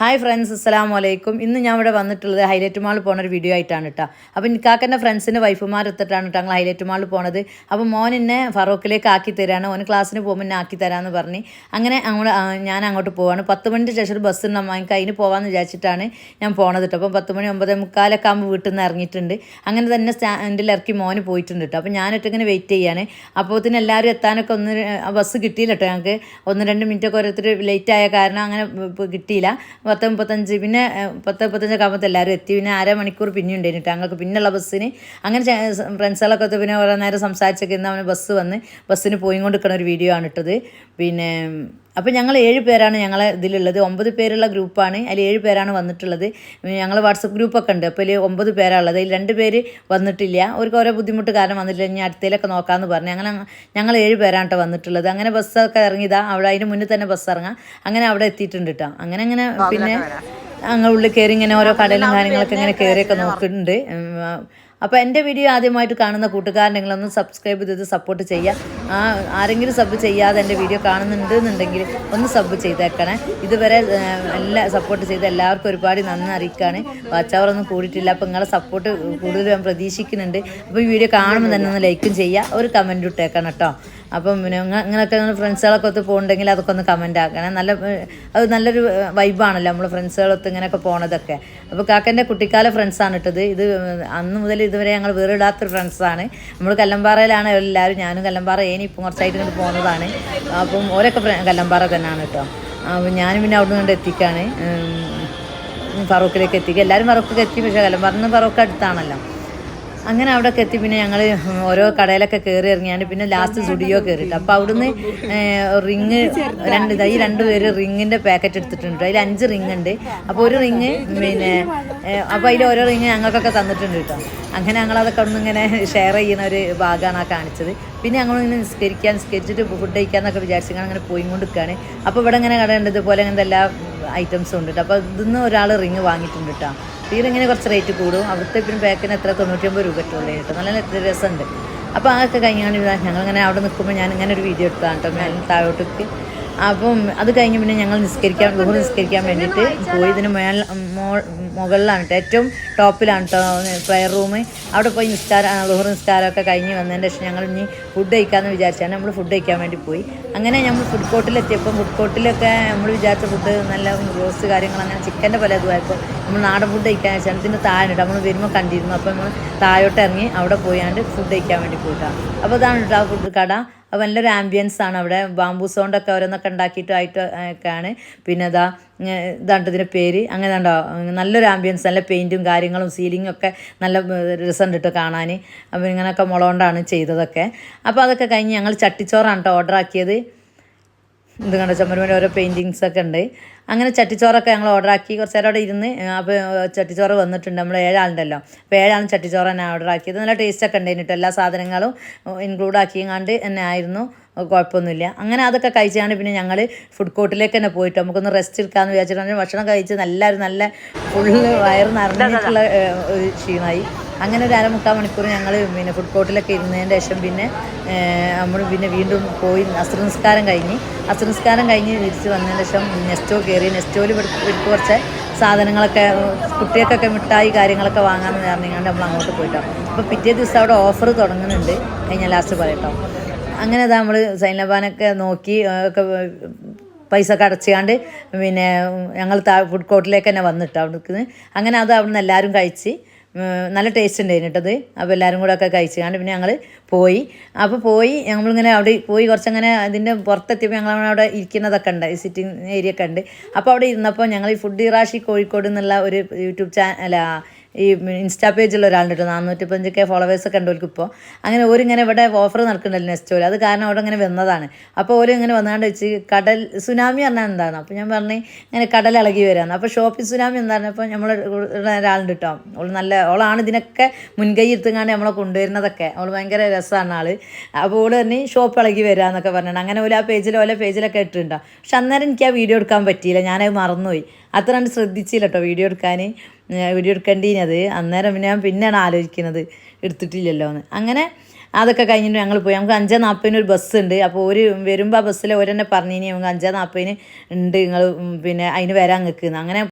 Hi friends അസ്സാം വലൈക്കും ഇന്ന് ഞാൻ ഇവിടെ വന്നിട്ടുള്ളത് ഹൈലൈറ്റ് മാളിൽ പോണ ഒരു വീഡിയോ ആയിട്ടാണ് കേട്ടോ അപ്പോൾ നിക്കാക്കന്റെ ഫ്രണ്ട്സിന്റെ വൈഫുമാർ എത്തിട്ടാണ് കേട്ടോ ഞങ്ങൾ ഹൈലൈറ്റ് മാളിൽ പോണത്. അപ്പോൾ മോൻ എന്നെ ഫറോക്കിലേക്ക് ആക്കി തരാണ്. ഓന് ക്ലാസ്സിന് പോകുമ്പോൾ എന്നെ ആക്കി തരാമെന്ന് പറഞ്ഞ്. അങ്ങനെ അങ്ങോട്ട് ഞാൻ അങ്ങോട്ട് പോവാണ്. പത്ത് മണിന്റെ ശേഷം ഒരു ബസ് ഉണ്ടാകും എനിക്ക് അതിന് പോകാമെന്ന് വിചാരിച്ചിട്ടാണ് ഞാൻ പോണത് കേട്ടോ അപ്പം പത്ത് മണി ഒമ്പതേ മുക്കാലൊക്കെ ആകുമ്പോൾ വീട്ടിൽ നിന്ന് ഇറങ്ങിയിട്ടുണ്ട് അങ്ങനെ തന്നെ സ്റ്റാൻഡിൽ ഇറക്കി മോന് പോയിട്ടുണ്ട് കേട്ടോ അപ്പോൾ ഞാനൊക്കെ ഇങ്ങനെ വെയിറ്റ് ചെയ്യാണ്. അപ്പോൾ തന്നെ എല്ലാവരും എത്താനൊക്കെ ഒന്ന് ബസ് കിട്ടിയില്ല കേട്ടോ ഞങ്ങൾക്ക് ഒന്ന് രണ്ട് മിനിറ്റൊക്കെ ഓരോരുത്തർ ലേറ്റ് ആയ കാരണം അങ്ങനെ കിട്ടിയില്ല. പത്ത് മുപ്പത്തഞ്ച് പിന്നെ പത്ത് മുപ്പത്തഞ്ചൊക്കെ ആകുമ്പോൾ എല്ലാവരും എത്തി. പിന്നെ അര മണിക്കൂർ പിന്നെ ഉണ്ടായിരുന്നു. ഞങ്ങൾക്ക് പിന്നെയുള്ള ബസ്സിന് അങ്ങനെ ഫ്രണ്ട്സുകളൊക്കെ ഒത്ത് പിന്നെ കുറേ നേരം സംസാരിച്ചൊക്കെ ഇന്ന് അവന് ബസ് വന്ന് ബസ്സിന് പോയി കൊണ്ട് നിൽക്കുന്ന ഒരു വീഡിയോ ആണ് ഇട്ടത്. പിന്നെ അപ്പോൾ ഞങ്ങൾ ഏഴ് പേരാണ് ഞങ്ങളെ ഇതിലുള്ളത്. ഒമ്പത് പേരുള്ള ഗ്രൂപ്പാണ് അതിൽ ഏഴ് പേരാണ് വന്നിട്ടുള്ളത്. ഞങ്ങൾ വാട്സപ്പ് ഗ്രൂപ്പൊക്കെ ഉണ്ട്. അപ്പോൾ ഇതിൽ ഒമ്പത് പേരാണുള്ളത്. അതിൽ രണ്ട് പേര് വന്നിട്ടില്ല. അവർക്ക് ഓരോ ബുദ്ധിമുട്ട് കാരണം വന്നിട്ടില്ല. ഇനി അടുത്തേലൊക്കെ നോക്കാമെന്ന് പറഞ്ഞു. അങ്ങനെ ഞങ്ങൾ ഏഴ് പേരാണ് കേട്ടോ വന്നിട്ടുള്ളത്. അങ്ങനെ ബസ്സൊക്കെ ഇറങ്ങിയതാ അവിടെ അതിന് മുന്നിൽ തന്നെ ബസ് ഇറങ്ങാം. അങ്ങനെ അവിടെ എത്തിയിട്ടുണ്ട് കേട്ടോ അങ്ങനെ അങ്ങനെ പിന്നെ അങ്ങനെ ഉള്ളിൽ കയറി ഇങ്ങനെ ഓരോ കടലും കാര്യങ്ങളൊക്കെ ഇങ്ങനെ കയറിയൊക്കെ നോക്കുന്നുണ്ട്. ഉം, അപ്പോൾ എന്റെ വീഡിയോ ആദ്യമായിട്ട് കാണുന്ന കൂട്ടുകാരനെങ്കിലൊന്ന് സബ്സ്ക്രൈബ് ചെയ്ത് സപ്പോർട്ട് ചെയ്യുക ആ ആരെങ്കിലും സബ് ചെയ്യാതെ എന്റെ വീഡിയോ കാണുന്നുണ്ട് എന്നുണ്ടെങ്കിൽ ഒന്ന് സബ് ചെയ്തേക്കണേ. ഇതുവരെ എല്ലാ സപ്പോർട്ട് ചെയ്ത എല്ലാവർക്കും ഒരുപാട് നന്ദി അറിയിക്കുകയാണ് വാച്ച് അവറൊന്നും കൂടിയിട്ടില്ല. അപ്പോൾ നിങ്ങളെ സപ്പോർട്ട് കൂടുതൽ ഞാൻ പ്രതീക്ഷിക്കുന്നുണ്ട്. അപ്പോൾ ഈ വീഡിയോ കാണുമ്പോൾ തന്നെ ഒന്ന് ലൈക്കും ചെയ്യുക ഒരു കമന്റ് ഇട്ടേക്കണം കേട്ടോ. അപ്പം പിന്നെ ഇങ്ങ- ഇങ്ങനെയൊക്കെ നിങ്ങൾ ഫ്രണ്ട്സുകളൊക്കെ ഒത്ത് പോകുന്നുണ്ടെങ്കിൽ അതൊക്കെ ഒന്ന് കമന്റ് ആക്കണം. നല്ല അത് നല്ലൊരു വൈബാണല്ലോ നമ്മൾ ഫ്രണ്ട്സുകളൊത്ത് ഇങ്ങനെയൊക്കെ പോണതൊക്കെ. അപ്പോൾ കാക്കന്റെ കുട്ടിക്കാല ഫ്രണ്ട്സാണ് ഇട്ടത് ഇത്. അന്ന് മുതൽ ഇതുവരെ ഞങ്ങൾ വേറിടാത്തൊരു ഫ്രണ്ട്സാണ് നമ്മൾ കല്ലമ്പാറയിലാണ് എല്ലാവരും. ഞാനും കല്ലമ്പാറ. ഏനി ഇപ്പം കുറച്ചായിട്ട് ഇങ്ങോട്ട് പോകുന്നതാണ് അപ്പം ഓരൊക്കെ കല്ലമ്പാറ തന്നെയാണ് കേട്ടോ അപ്പം ഞാനും പിന്നെ അവിടെ നിന്ന് എത്തിക്കാണ്. ഫറൂഖിലേക്ക് എത്തിക്കുക എല്ലാവരും ഫറൂഖിലേക്ക് എത്തി. പക്ഷേ കല്ലമ്പാറന്ന് ഫറൂഖ് അടുത്താണല്ലോ. അങ്ങനെ അവിടെയൊക്കെ എത്തി. പിന്നെ ഞങ്ങൾ ഓരോ കടയിലൊക്കെ കയറി ഇറങ്ങിയാണ് പിന്നെ ലാസ്റ്റ് സ്റ്റുഡിയോ കയറിയിട്ട് അപ്പോൾ അവിടുന്ന് റിങ് രണ്ട് ഈ രണ്ട് പേര് റിങ്ങിന്റെ പാക്കറ്റ് എടുത്തിട്ടുണ്ട്. അതിൽ അഞ്ച് റിങ് ഉണ്ട് അപ്പോൾ ഒരു റിങ് പിന്നെ അപ്പോൾ അതിൽ ഓരോ റിങ് ഞങ്ങൾക്കൊക്കെ തന്നിട്ടുണ്ട് കേട്ടോ അങ്ങനെ ഞങ്ങളതൊക്കെ ഒന്ന് ഇങ്ങനെ ഷെയർ ചെയ്യുന്ന ഒരു ഭാഗമാണ് ആ കാണിച്ചത്. പിന്നെ ഞങ്ങൾ ഇങ്ങനെ നിസ്കരിക്കാൻ നിസ്കരിച്ചിട്ട് ഫുഡ് കഴിക്കാന്നൊക്കെ വിചാരിച്ചു അങ്ങനെ പോയി കൊണ്ട് നിൽക്കുകയാണ് അപ്പോൾ ഇവിടെ ഇങ്ങനെ കട ഉണ്ട് ഇതുപോലെ അങ്ങനത്തെ എല്ലാ ഐറ്റംസും ഉണ്ട് കേട്ടോ അപ്പോൾ ഇതിന്ന് ഒരാൾ റിങ് വാങ്ങിയിട്ടുണ്ട് കേട്ടോ ഈ റിങ്ങിന് കുറച്ച് റേറ്റ് കൂടും. അവിടുത്തെ പിന്നെ പാക്കിന് എത്ര? തൊണ്ണൂറ്റിയൊമ്പത് രൂപ കിട്ടുള്ളൂ കേട്ടോ നല്ല രസമുണ്ട്. അപ്പോൾ അതൊക്കെ കഴിഞ്ഞാണ് ഞങ്ങളിങ്ങനെ അവിടെ നിൽക്കുമ്പോൾ ഞാൻ ഇങ്ങനെ ഒരു വീഡിയോ എടുത്താണ് കേട്ടോ. ഞാൻ താഴോട്ടേക്ക് അപ്പം അത് കഴിഞ്ഞ് പിന്നെ ഞങ്ങൾ നിസ്കരിക്കാൻ ഗുഹ നിസ്കരിക്കാൻ വേണ്ടിയിട്ട് പോയി. ഇതിന് മേൽ മുകളിലാണ് കേട്ടോ. ഏറ്റവും ടോപ്പിലാണ് കേട്ടോ പ്രയർ റൂം അവിടെ പോയി നിസ്കാരം ഗുഹ നിസ്കാരമൊക്കെ കഴിഞ്ഞ് വന്നതിന്റെ ശേഷം ഞങ്ങൾ ഇനി ഫുഡ് കഴിക്കാമെന്ന് വിചാരിച്ചാണ് നമ്മൾ ഫുഡ് കഴിക്കാൻ വേണ്ടി പോയി. അങ്ങനെ നമ്മൾ ഫുഡ് കോർട്ടിലെത്തിയപ്പോൾ ഫുഡ് കോർട്ടിലൊക്കെ നമ്മൾ വിചാരിച്ച ഫുഡ് നല്ല റോസ് കാര്യങ്ങൾ അങ്ങനെ ചിക്കന്റെ പല ഇതുമായപ്പോൾ നമ്മൾ നാടൻ ഫുഡ് കഴിക്കാൻ വെച്ചാൽ ഇതിന്റെ താഴെ നമ്മൾ വരുമ്പോൾ കണ്ടിരുന്നു. അപ്പോൾ നമ്മൾ താഴോട്ട് ഇറങ്ങി അവിടെ പോയാണ്ട് ഫുഡ് കഴിക്കാൻ വേണ്ടി പോയിട്ടാണ് അപ്പോൾ ഇതാണ് കേട്ടോ ആ ഫുഡ് കട. അപ്പോൾ നല്ലൊരു ആംബിയൻസ് ആണ്. അവിടെ ബാമ്പൂ സൗണ്ടൊക്കെ ഓരോന്നൊക്കെ ഉണ്ടാക്കിയിട്ടായിട്ട് ഒക്കെയാണ്. പിന്നെ ഇതാ ഇതാണ്ടതിന്റെ പേര്. അങ്ങനെ ഉണ്ടോ നല്ലൊരു ആംബിയൻസ് നല്ല പെയിന്റും കാര്യങ്ങളും സീലിങ്ങും ഒക്കെ നല്ല രസമുണ്ട് കേട്ടോ കാണാൻ അപ്പോൾ ഇങ്ങനെയൊക്കെ മുളകൊണ്ടാണ് ചെയ്തതൊക്കെ. അപ്പോൾ അതൊക്കെ കഴിഞ്ഞ് ഞങ്ങൾ ചട്ടിച്ചോറാണ് കേട്ടോ ഓർഡർ ആക്കിയത്. ഇത് കണ്ട? ചമ്മരുമേന്റെ ഓരോ പെയിന്റിങ്സ് ഒക്കെ ഉണ്ട്. അങ്ങനെ ചട്ടിച്ചോറൊക്കെ ഞങ്ങൾ ഓർഡർ ആക്കി. കുറച്ച് നേരം അവിടെ ഇരുന്ന് അപ്പോൾ ചട്ടിച്ചോറ് വന്നിട്ടുണ്ട് നമ്മൾ ഏഴാളുണ്ടല്ലോ. അപ്പോൾ ഏഴാളും ചട്ടിച്ചോറ് തന്നെ ഓർഡർ ആക്കിയത്. നല്ല ടേസ്റ്റ് ഒക്കെ ഉണ്ടായിരുന്നു. എല്ലാ സാധനങ്ങളും ഇൻക്ലൂഡ് ആക്കിയങ്ങാണ്ട് തന്നെ ആയിരുന്നു. കുഴപ്പമൊന്നുമില്ല. അങ്ങനെ അതൊക്കെ കഴിച്ചാണ് പിന്നെ ഞങ്ങൾ ഫുഡ് കോർട്ടിലേക്ക് തന്നെ പോയിട്ട് നമുക്കൊന്ന് റെസ്റ്റ് എടുക്കാമെന്ന് വിചാരിച്ചിട്ടാണ് ഭക്ഷണം കഴിച്ച് എല്ലാവരും നല്ല ഫുള്ള് വയറ് നിറഞ്ഞിട്ടുള്ള ഒരു ക്ഷീണമായി. അങ്ങനെ ഒരു അരമുക്കാൽ മണിക്കൂർ ഞങ്ങൾ പിന്നെ ഫുഡ് കോർട്ടിലൊക്കെ ഇരുന്നതിന്റെ ശേഷം പിന്നെ നമ്മൾ പിന്നെ വീണ്ടും പോയി അസ്ത്രനിസ്കാരം കഴിഞ്ഞ്. അസ്ത്രനിസ്കാരം കഴിഞ്ഞ് തിരിച്ച് വന്നതിന് ശേഷം നെസ്റ്റോ കയറി. നെസ്റ്റോയിൽ ഇവർക്ക് കുറച്ച് സാധനങ്ങളൊക്കെ കുട്ടികൾക്കൊക്കെ മിഠായി കാര്യങ്ങളൊക്കെ വാങ്ങാമെന്ന് പറഞ്ഞുകൊണ്ട് നമ്മൾ അങ്ങോട്ട് പോയിട്ടോ. അപ്പോൾ പിറ്റേ ദിവസം അവിടെ ഓഫർ തുടങ്ങുന്നുണ്ട്. ഞാൻ ലാസ്റ്റ് പറയട്ടോ. അങ്ങനെ അതാ നമ്മൾ സൈനബാനൊക്കെ നോക്കി ഒക്കെ പൈസ ഒക്കെ അടച്ചുകൊണ്ട് പിന്നെ ഞങ്ങൾ ഫുഡ് കോർട്ടിലേക്ക് തന്നെ വന്നിട്ട് അവിടേക്ക് അങ്ങനെ അത് അവിടെ നിന്ന് എല്ലാവരും കഴിച്ച് നല്ല ടേസ്റ്റ് ഉണ്ടായിരുന്നു കേട്ടത് അപ്പോൾ എല്ലാവരും കൂടെ ഒക്കെ കഴിച്ചുകൊണ്ട് പിന്നെ ഞങ്ങൾ പോയി. അപ്പോൾ പോയി ഞങ്ങളിങ്ങനെ അവിടെ പോയി കുറച്ചങ്ങനെ അതിന്റെ പുറത്തെത്തിയപ്പോൾ ഞങ്ങൾ അവിടെ ഇരിക്കുന്നതൊക്കെ ഉണ്ട് സിറ്റിംഗ് ഏരിയ ഒക്കെ ഉണ്ട്. അപ്പോൾ അവിടെ ഇരുന്നപ്പോൾ ഞങ്ങൾ ഈ ഫുഡ് റാഷി കോഴിക്കോട് എന്നുള്ള ഒരു യൂട്യൂബ് ചാനൽ അല്ല ഈ ഇൻസ്റ്റാ പേജുള്ള ഒരാളുണ്ട് കേട്ടോ നാനൂറ്റിപ്പഞ്ച് കെ ഫോളോവേഴ്സ് ഒക്കെ ഉണ്ട് ഇപ്പോൾ അങ്ങനെ ഓരിങ്ങനെ ഇവിടെ ഓഫർ നടക്കുന്നുണ്ടല്ലോ നെക്സ്റ്റ് അത് കാരണം അവിടെ ഇങ്ങനെ വന്നതാണ്. അപ്പോൾ ഓര് ഇങ്ങനെ വന്നാണ്ട് വെച്ച് കടൽ സുനാമി പറഞ്ഞാൽ എന്താണ്? അപ്പോൾ ഞാൻ പറഞ്ഞു ഇങ്ങനെ കടൽ ഇളകി വരാമെന്ന് അപ്പോൾ ഷോപ്പിംഗ് സുനാമി എന്താണ് അപ്പോൾ നമ്മൾ ഒരാളുണ്ട് കേട്ടോ. അവൾ നല്ല ഓളാണ് ഇതിനൊക്കെ മുൻകൈ എടുത്തുങ്ങാണ്ട് നമ്മളെ കൊണ്ടുവരുന്നതൊക്കെ. അവൾ ഭയങ്കര രസമാണ് ആൾ അപ്പോൾ ഓൾ തന്നെ ഷോപ്പ് ഇളകി വരാമെന്നൊക്കെ പറഞ്ഞിട്ട് അങ്ങനെ ഓല ആ പേജിൽ ഓല പേജിലൊക്കെ ഇട്ടിട്ടുണ്ടോ? പക്ഷെ അന്നേരം എനിക്ക് ആ വീഡിയോ എടുക്കാൻ പറ്റിയില്ല. ഞാനത് മറന്നുപോയി. അത്ര കണ്ട് ശ്രദ്ധിച്ചില്ല കേട്ടോ വീഡിയോ എടുക്കാൻ വീഡിയോ എടുക്കേണ്ടീനത്. അന്നേരം ഞാൻ പിന്നെയാണ് ആലോചിക്കുന്നത് എടുത്തിട്ടില്ലല്ലോ എന്ന് അങ്ങനെ അതൊക്കെ കഴിഞ്ഞിട്ട് ഞങ്ങൾ പോയി. നമുക്ക് അഞ്ചാം നാൽപ്പതിന് ഒരു ബസ് ഉണ്ട്. അപ്പോൾ ഒരു വരുമ്പോൾ ആ ബസ്സിൽ ഒരെന്നെ പറഞ്ഞു കഴിഞ്ഞാൽ നമുക്ക് അഞ്ചാം നാൽപ്പതിന് ഉണ്ട്. നിങ്ങൾ പിന്നെ അതിന് വരാൻ നിൽക്കുന്നത് അങ്ങനെ